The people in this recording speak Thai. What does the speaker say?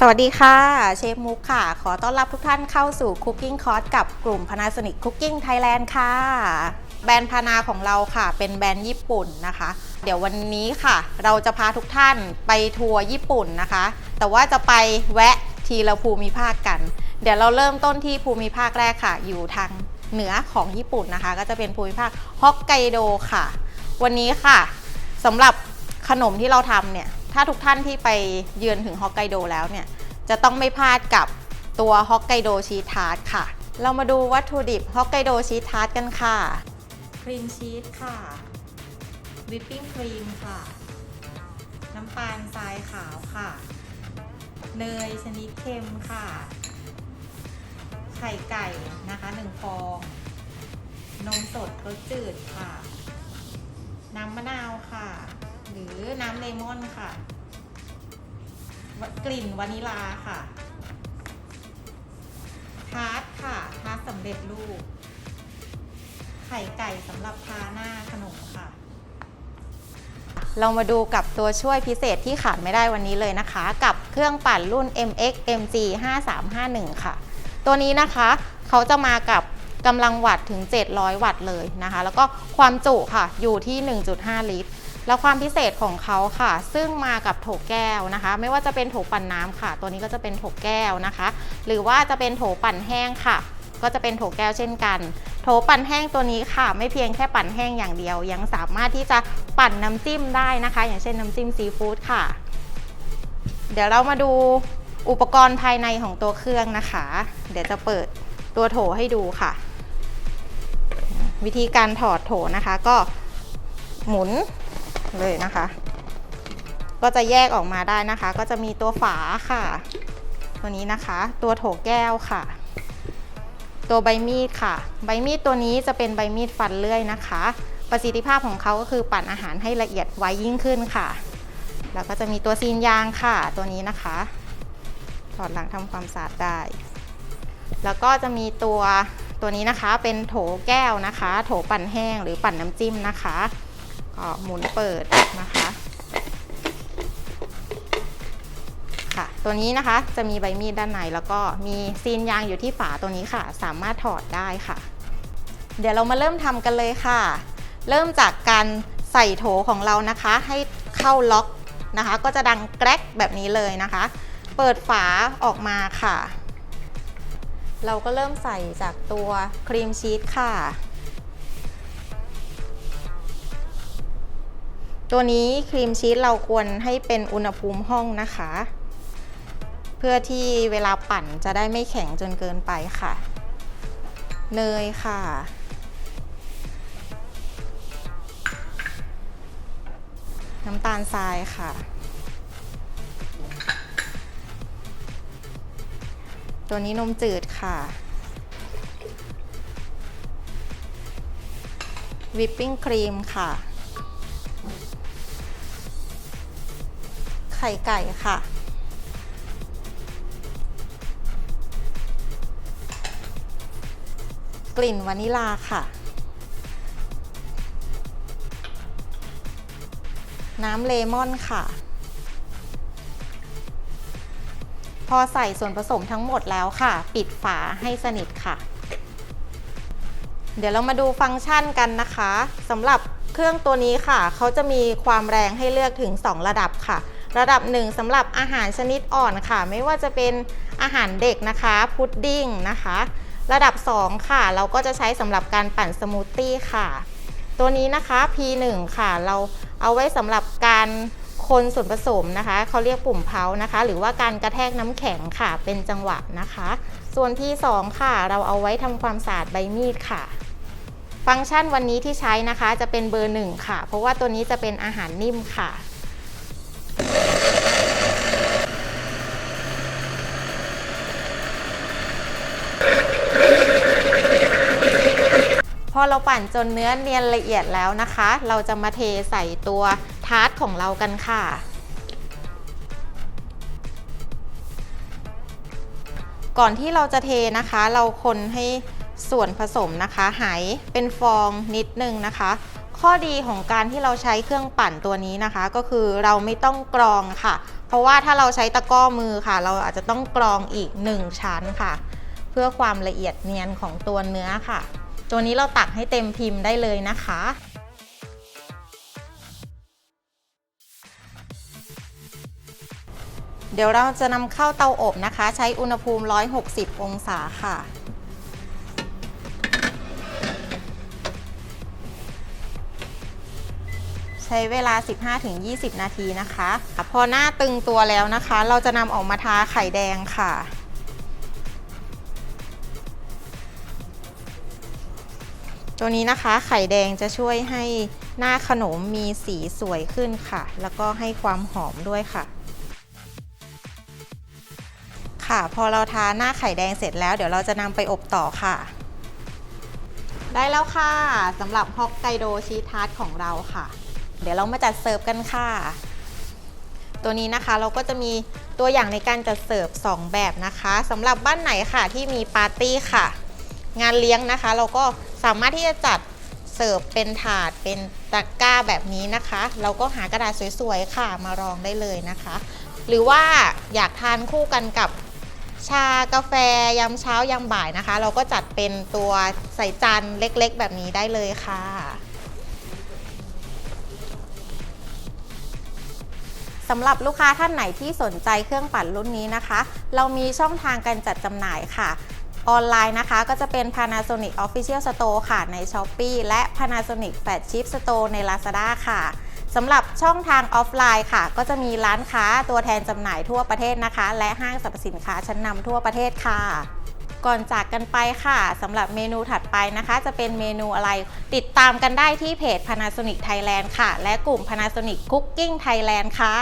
สวัสดีค่ะ เชฟมุกค่ะ ขอต้อนรับทุกท่านเข้าสู่ Cooking Course กับกลุ่ม Panasonic Cooking Thailand ค่ะ แบรนด์พานาของเราค่ะ เป็นแบรนด์ญี่ปุ่นนะคะ เดี๋ยววันนี้ค่ะ เราจะพาทุกท่านไปทัวร์ญี่ปุ่นนะคะ แต่ว่าจะไปแวะทีละภูมิภาคกัน เดี๋ยวเราเริ่มต้นที่ภูมิภาคแรกค่ะ อยู่ทางเหนือของญี่ปุ่นนะคะ ก็จะเป็นภูมิภาคฮอกไกโดค่ะ วันนี้ค่ะสำหรับขนมที่เราทำเนี่ย ถ้าทุกท่านที่ไปเยือนถึงฮอกไกโดแล้วเนี่ย จะต้องไม่พลาดกับตัวฮอกไกโดชีสทาร์ตค่ะ เรามาดูวัตถุดิบฮอกไกโดชีสทาร์ตกันค่ะ ครีมชีสค่ะ วิปปิ้งครีมค่ะ น้ำตาลทรายขาวค่ะ เนยชนิดเค็มค่ะ ไข่ไก่นะคะหนึ่งฟอง นมสดรสจืดค่ะ น้ำมะนาวค่ะ รือน้ำเลมอนค่ะ กลิ่นวานิลาค่ะทาร์ตค่ะทาร์ตสำเร็จรูป ไข่ไก่สำหรับทาหน้าขนมค่ะ เรามาดูกับตัวช่วยพิเศษที่ขาดไม่ได้วันนี้เลยนะคะ กับเครื่องปั่นรุ่น MX MG 5351 ค่ะ ตัวนี้นะคะเขาจะมากับกำลังวัตต์ถึง 700 วัตต์เลยนะคะ แล้วก็ความจุค่ะอยู่ที่ 1.5 ลิตร แล้วความพิเศษของเขาค่ะ ซึ่งมากับโถแก้วนะคะ ไม่ว่าจะเป็นโถปั่นน้ำค่ะ ตัวนี้ก็จะเป็นโถแก้วนะคะ หรือว่าจะเป็นโถปั่นแห้งค่ะ ก็จะเป็นโถแก้วเช่นกัน โถปั่นแห้งตัวนี้ค่ะ ไม่เพียงแค่ปั่นแห้งอย่างเดียว ยังสามารถที่จะปั่นน้ำจิ้มได้นะคะ อย่างเช่นน้ำจิ้มซีฟู้ดค่ะ เดี๋ยวเรามาดูอุปกรณ์ภายในของตัวเครื่องนะคะ เดี๋ยวจะเปิดตัวโถให้ดูค่ะ วิธีการถอดโถนะคะก็หมุน เลยนะคะ ก็จะแยกออกมาได้นะคะ ก็จะมีตัวฝาค่ะ ตัวนี้นะคะ ตัวโถแก้วค่ะ ตัวใบมีดค่ะ ใบมีดตัวนี้จะเป็นใบมีดฟันเลื่อยนะคะ ประสิทธิภาพของเขาก็คือปั่นอาหารให้ละเอียดไวยิ่งขึ้นค่ะ แล้วก็จะมีตัวซีนยางค่ะ ตัวนี้นะคะถอดหลังทำความสะอาดได้ แล้วก็จะมีตัวตัวนี้นะคะเป็นโถแก้วนะคะ โถปั่นแห้งหรือปั่นน้ำจิ้มนะคะ ก็หมุนเปิดนะคะค่ะ ตัวนี้นะคะจะมีใบมีดด้านในแล้วก็มีซีนยางอยู่ที่ฝาตัวนี้ค่ะ สามารถถอดได้ค่ะ เดี๋ยวเรามาเริ่มทำกันเลยค่ะ เริ่มจากการใส่โถของเรานะคะ ให้เข้าล็อกนะคะ ก็จะดังแกรกแบบนี้เลยนะคะ เปิดฝาออกมาค่ะ เราก็เริ่มใส่จากตัวครีมชีสค่ะ ตัวนี้ครีมชีสเราควรให้เป็นอุณหภูมิห้องนะคะ เพื่อที่เวลาปั่นจะได้ไม่แข็งจนเกินไปค่ะ เนยค่ะ น้ำตาลทรายค่ะ ตัวนี้นมจืดค่ะวิปปิ้งครีมค่ะ ไข่ไก่ค่ะ กลิ่นวานิลาค่ะ น้ำเลมอนค่ะ พอใส่ส่วนผสมทั้งหมดแล้วค่ะ ปิดฝาให้สนิทค่ะ เดี๋ยวเรามาดูฟังก์ชันกันนะคะสำหรับเครื่องตัวนี้ค่ะ เขาจะมีความแรงให้เลือกถึง 2 ระดับค่ะ ระดับ1สำหรับอาหารชนิดอ่อนค่ะ ไม่ว่าจะเป็นอาหารเด็กนะคะ พุดดิ้งนะคะ ระดับ 2 ค่ะ เราก็จะใช้สำหรับการปั่นสมูทตี้ค่ะ ตัวนี้นะคะ P1 ค่ะ เราเอาไว้สำหรับการคนส่วนผสมนะคะเขาเรียกปุ่มเพานะคะ หรือว่าการกระแทกน้ำแข็งค่ะ เป็นจังหวะนะคะ ส่วน P2 ค่ะ เราเอาไว้ทำความสะอาดใบมีดค่ะ ฟังก์ชันวันนี้ที่ใช้นะคะจะเป็นเบอร์หนึ่งค่ะ เพราะว่าตัวนี้จะเป็นอาหารนิ่มค่ะ อเราปั่นจนเนื้อเนียนละเอียดแล้วนะคะ เราจะมาเทใส่ตัวทาร์ตของเรากันค่ะก่อนที่เราจะเทนะคะ เราคนให้ส่วนผสมนะคะ หายเป็นฟองนิดนึงนะคะ ข้อดีของการที่เราใช้เครื่องปั่นตัวนี้นะคะ ก็คือเราไม่ต้องกรองค่ะ เพราะว่าถ้าเราใช้ตะก้อมือค่ะ เราอาจจะต้องกรองอีก 1 ชั้นค่ะ เพื่อความละเอียดเนียนของตัวเนื้อค่ะ ตัวนี้เราตักให้เต็มพิมพ์ได้เลยนะคะ เดี๋ยวเราจะนำเข้าเตาอบนะคะ ใช้อุณหภูมิ 160 องศาค่ะใช้เวลา 15-20 นาทีนะคะ พอหน้าตึงตัวแล้วนะคะ เราจะนำออกมาทาไข่แดงค่ะ ตัวนี้นะคะไข่แดงจะช่วยให้หน้าขนมมีสีสวยขึ้นค่ะ แล้วก็ให้ความหอมด้วยค่ะ ค่ะพอเราทาหน้าไข่แดงเสร็จแล้ว เดี๋ยวเราจะนำไปอบต่อค่ะ ได้แล้วค่ะสำหรับฮอกไกโดชีสทาร์ตของเราค่ะ เดี๋ยวเรามาจัดเสิร์ฟกันค่ะ ตัวนี้นะคะเราก็จะมีตัวอย่างในการจัดเสิร์ฟ2 แบบนะคะสำหรับบ้านไหนค่ะที่มีปาร์ตี้ค่ะ งานเลี้ยงนะคะ เราก็สามารถที่จะจัดเสิร์ฟเป็นถาดเป็นตะกร้าแบบนี้นะคะ เราก็หากระดาษสวยๆค่ะมารองได้เลยนะคะ หรือว่าอยากทานคู่กันกับชากาแฟยามเช้ายามบ่ายนะคะ เราก็จัดเป็นตัวใส่จานเล็กๆ แบบนี้ได้เลยค่ะ สำหรับลูกค้าท่านไหนที่สนใจเครื่องปั่นรุ่นนี้นะคะ เรามีช่องทางการจัดจำหน่ายค่ะ ออนไลน์นะคะก็จะเป็น Panasonic Official Store ค่ะใน Shopee และ Panasonic Flagship Store ใน Lazada ค่ะสำหรับช่องทางออฟไลน์ค่ะ ก็จะมีร้านค้าตัวแทนจำหน่ายทั่วประเทศนะคะ และห้างสรรพสินค้าชั้นนำทั่วประเทศค่ะ ก่อนจากกันไปค่ะสำหรับเมนูถัดไปนะคะ จะเป็นเมนูอะไร ติดตามกันได้ที่เพจ Panasonic Thailand ค่ะ และกลุ่ม Panasonic Cooking Thailand ค่ะ